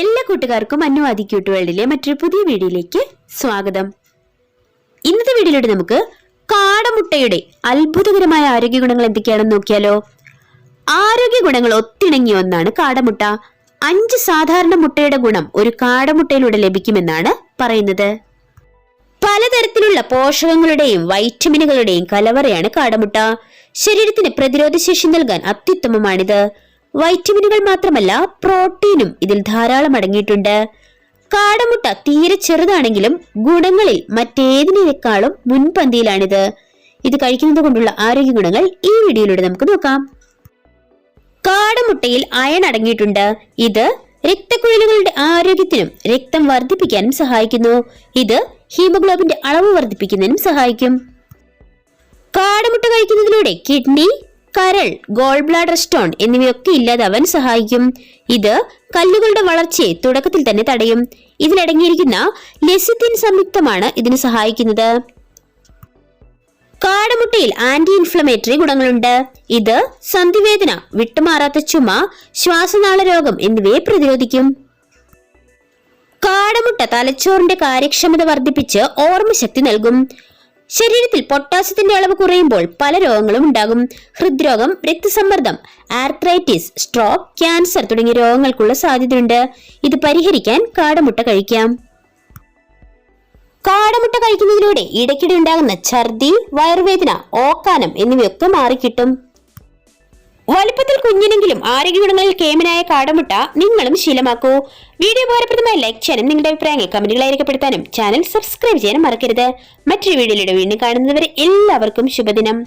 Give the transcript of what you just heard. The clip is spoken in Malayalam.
എല്ലാ കൂട്ടുകാർക്കും അന്നുവാദി ക്യൂട്ട് വേൾഡിലെ മറ്റൊരു പുതിയ വീഡിയോയിലേക്ക് സ്വാഗതം. ഇന്നത്തെ വീഡിയോയിലൂടെ നമുക്ക് കാടമുട്ടയുടെ അത്ഭുതകരമായ ആരോഗ്യ ഗുണങ്ങൾ എന്തൊക്കെയാണെന്ന് നോക്കിയാലോ? ആരോഗ്യ ഗുണങ്ങൾ ഒത്തിണങ്ങിയ ഒന്നാണ് കാടമുട്ട. അഞ്ച് സാധാരണ മുട്ടയുടെ ഗുണം ഒരു കാടമുട്ടയിലൂടെ ലഭിക്കുമെന്നാണ് പറയുന്നത്. പലതരത്തിലുള്ള പോഷകങ്ങളുടെയും വൈറ്റമിനുകളുടെയും കലവറയാണ് കാടമുട്ട. ശരീരത്തിന് പ്രതിരോധശേഷി നൽകാൻ അത്യുത്തമമാണിത്. വൈറ്റമിനുകൾ മാത്രമല്ല പ്രോട്ടീനും ഇതിൽ ധാരാളം അടങ്ങിയിട്ടുണ്ട്. കാടമുട്ട തീരെ ചെറുതാണെങ്കിലും ഗുണങ്ങളിൽ മറ്റേതിനേക്കാളും മുൻപന്തിയിലാണിത്. ഇത് കഴിക്കുന്നത് കൊണ്ടുള്ള ആരോഗ്യ ഗുണങ്ങൾ ഈ വീഡിയോയിലൂടെ നമുക്ക് നോക്കാം. കാടമുട്ടയിൽ അയൺ അടങ്ങിയിട്ടുണ്ട്. ഇത് രക്തക്കുഴലുകളുടെ ആരോഗ്യത്തിനും രക്തം വർദ്ധിപ്പിക്കാനും സഹായിക്കുന്നു. ഇത് ഹീമോഗ്ലോബിന്റെ അളവ് വർദ്ധിപ്പിക്കുന്നതിനും സഹായിക്കും. കാടമുട്ട കഴിക്കുന്നതിലൂടെ കിഡ്നി കരൾ ഗോൾ ബ്ലാഡർ സ്റ്റോൺ എന്നിവയൊക്കെ ഇല്ലാതാവാൻ സഹായിക്കും. ഇത് കല്ലുകളുടെ വളർച്ചയെ തുടക്കത്തിൽ തന്നെ തടയും. ഇതിലടങ്ങിയിരിക്കുന്ന ലെസിത്തിൻ സംയുക്തമാണ് ഇതിന് സഹായിക്കുന്നത്. കാടമുട്ടയിൽ ആന്റി ഇൻഫ്ലമേറ്ററി ഗുണങ്ങളുണ്ട്. ഇത് സന്ധിവേദന വിട്ടുമാറാത്ത ചുമ ശ്വാസനാള രോഗം എന്നിവയെ പ്രതിരോധിക്കും. കാടമുട്ട തലച്ചോറിന്റെ കാര്യക്ഷമത വർദ്ധിപ്പിച്ച് ഓർമ്മശക്തി നൽകും. ശരീരത്തിൽ പൊട്ടാസ്യത്തിന്റെ അളവ് കുറയുമ്പോൾ പല രോഗങ്ങളും ഉണ്ടാകും. ഹൃദ്രോഗം രക്തസമ്മർദ്ദം ആർത്രൈറ്റിസ് സ്ട്രോക്ക് ക്യാൻസർ തുടങ്ങിയ രോഗങ്ങൾക്കുള്ള സാധ്യതയുണ്ട്. ഇത് പരിഹരിക്കാൻ കാടമുട്ട കഴിക്കാം. കാടമുട്ട കഴിക്കുന്നതിലൂടെ ഇടയ്ക്കിടെ ഉണ്ടാകുന്ന ഛർദി വയറുവേദന ഓക്കാനം എന്നിവയൊക്കെ മാറിക്കിട്ടും. വലിപ്പത്തിൽ കുഞ്ഞിനെങ്കിലും ആരോഗ്യ ഗുണങ്ങളിൽ കേമനായ കാടമുട്ട നിങ്ങളും ശീലമാക്കൂ. വീഡിയോ ഉപകാരപ്രദമായി ലൈക്ക് ചെയ്യാനും നിങ്ങളുടെ അഭിപ്രായങ്ങൾ കമന്റുകളായി രേഖപ്പെടുത്താനും ചാനൽ സബ്സ്ക്രൈബ് ചെയ്യാനും മറക്കരുത്. മറ്റൊരു വീഡിയോയിലൂടെ വീണ്ടും കാണുന്നതുവരെ എല്ലാവർക്കും ശുഭദിനം.